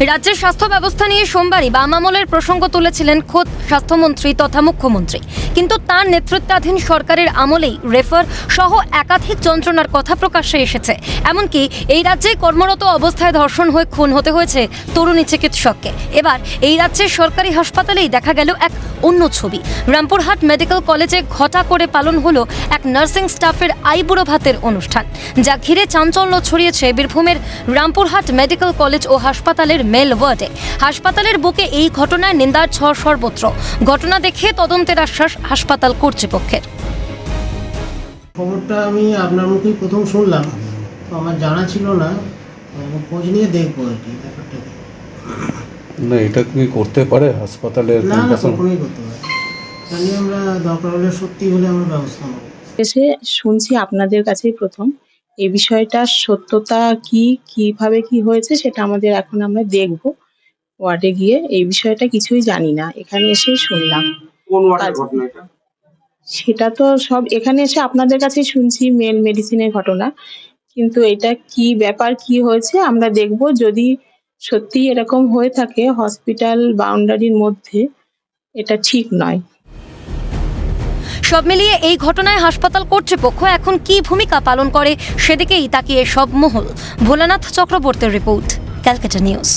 রাজ্যের স্বাস্থ্য ব্যবস্থা নিয়ে সোমবারই বাম আমলের প্রসঙ্গ তুলেছিলেন খোদ স্বাস্থ্যমন্ত্রী তথা মুখ্যমন্ত্রী। কিন্তু তার নেতৃত্বাধীন সরকারের আমলেই রেফার সহ একাধিক যন্ত্রণার কথা প্রকাশ্যে এসেছে। এমনকি এই রাজ্যে কর্মরত অবস্থায় ধর্ষণ হয়ে খুন হতে হয়েছে তরুণী চিকিৎসককে। এবার এই রাজ্যের সরকারি হাসপাতালেই দেখা গেল এক অন্য ছবি। রামপুরহাট মেডিকেল কলেজে ঘটা করে পালন হলো এক নার্সিং স্টাফের আইবুড়ো ভাতের অনুষ্ঠান। যা ঘিরে চাঞ্চল্য ছড়িয়েছে বীরভূমের রামপুরহাট মেডিকেল কলেজ ও হাসপাতালের মেল ওয়ার্ডে হাসপাতালের বুকে এই ঘটনায় নিন্দার ঝড় সর্বত্র। ঘটনা দেখে তদন্তের আশ্বাস হাসপাতাল কর্তৃপক্ষের। খবরটা আমি আপনার মুখেই প্রথম শুনলাম। আমার জানা ছিল না। খোঁজ নিয়ে দেখব আর কি ব্যাপারটাকে। না এটা কি করতে পারে হাসপাতালের না না কখনোই করতে পারি। জানি আমরা দরকার হলে সত্যি হলে আমরা ব্যবস্থা নেব। এসে শুনছি আপনাদের কাছেই প্রথম। এই বিষয়টা সত্যতা কি কীভাবে কি হয়েছে সেটা আমাদের এখন আমরা দেখব। ওয়ার্ডে গিয়ে এই বিষয়টা কিছুই জানি না। এখানে এসেই শুনলাম। কোন ওয়ার্ডের। ঘটনা এটা? সেটা তো সব এখানে এসে আপনাদের কাছেই শুনছি মেল মেডিসিনের ঘটনা। কিন্তু এটা কি ব্যাপার কি হয়েছে আমরা দেখব। যদি সত্যি এরকম হয়ে থাকে হসপিটাল বাউন্ডারির মধ্যে এটা ঠিক নয়। সব মিলিয়ে এই ঘটনায় হাসপাতাল কর্তৃপক্ষ এখন কি ভূমিকা পালন করে সেদিকেই তাকিয়ে সব মহল। ভোলানাথ চক্রবর্তীর রিপোর্ট, ক্যালকাটা নিউজ।